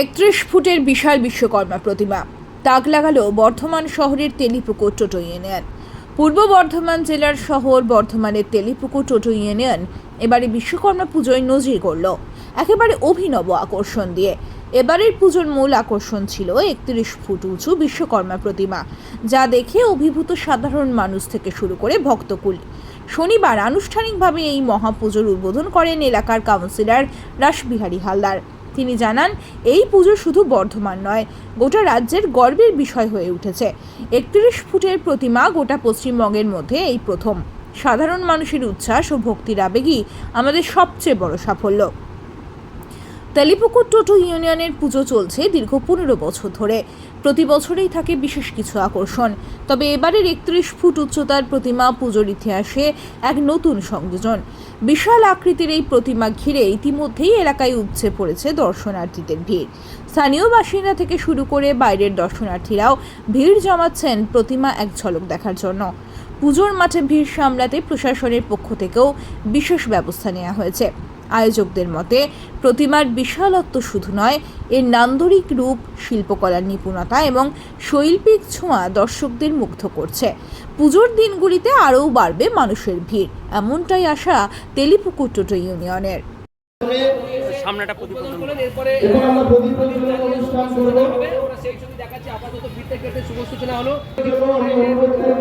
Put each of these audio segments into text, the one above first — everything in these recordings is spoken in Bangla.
একত্রিশ ফুটের বিশাল বিশ্বকর্মা প্রতিমা। তাক লাগালো বর্ধমান শহরের তেলিপুকুর টোটো ইউনিয়ন। পূর্ব বর্ধমান জেলার শহর বর্ধমানের তেলিপুকুর টোটো ইউনিয়ন। এবারে বিশ্বকর্মা পুজোয় নজির করল। একেবারে অভিনব আকর্ষণ দিয়ে। এবারের পুজোর মূল আকর্ষণ ছিল একত্রিশ ফুট উঁচু বিশ্বকর্মা প্রতিমা, যা দেখে অভিভূত সাধারণ মানুষ থেকে শুরু করে ভক্তকুল। শনিবার আনুষ্ঠানিকভাবে এই মহাপুজোর উদ্বোধন করেন এলাকার কাউন্সিলর রাসবিহারী হালদার। তিনি জানান, এই পুজো শুধু বর্ধমান নয়, গোটা রাজ্যের গর্বের বিষয় হয়ে উঠেছে। একত্রিশ ফুটের প্রতিমা গোটা পশ্চিমবঙ্গের মধ্যে এই প্রথম। সাধারণ মানুষের উচ্ছ্বাস ও ভক্তির আবেগই আমাদের সবচেয়ে বড় সাফল্য। তেলিপুকুর টোটো ইউনিয়নের পুজো চলছে দীর্ঘ পনেরো বছর ধরে। প্রতি বছরেই থাকে বিশেষ কিছু আকর্ষণ। তবে এবারের একত্রিশ ফুট উচ্চতার প্রতিমা পুজোর ইতিহাসে এক নতুন সংযোজন। বিশাল আকৃতির এই প্রতিমা ঘিরে ইতিমধ্যেই এলাকায় উপচে পড়েছে দর্শনার্থীদের ভিড়। স্থানীয় বাসিন্দা থেকে শুরু করে বাইরের দর্শনার্থীরাও ভিড় জমাচ্ছেন প্রতিমা এক ঝলক দেখার জন্য। পুজোর মাঠে ভিড় সামলাতে প্রশাসনের পক্ষ থেকেও বিশেষ ব্যবস্থা নেওয়া হয়েছে। আয়োজকদের মতে প্রতিমার বিশালত্ব শুধু নয় এর নান্দরিক রূপ শিল্পকলার নিপুণতা এবং শৈল্পিক ছোঁয়া দর্শকদের মুগ্ধ করছে। পুজোর দিনগুলিতে আরও বাড়বে মানুষের ভিড় এমনটাই আশা তেলিপুকুর টোটো ইউনিয়নের। সামনেটা প্রতিবেদন এখন আমরা প্রদীপ প্রজ্বলন অনুষ্ঠান করব। ওরা সেই ছবি দেখাচ্ছে আপাতত কেটে শুভ সূচনা হলো। আমি অনুরোধ করব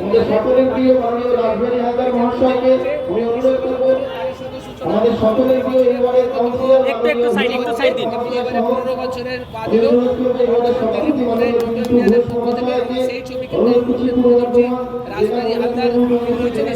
আমাদের সকলের প্রিয় মাননীয় রাজবাড়ী হালদার মহাশয়কে আমি অনুরোধ করব আমাদের সকলের প্রিয় এবারের কাউন্সিলর একটু একটু সাইড একটু সাইড দিন। পনেরো বছরের সেই ছবি কিন্তু রাজবাড়ি হালদার তিনি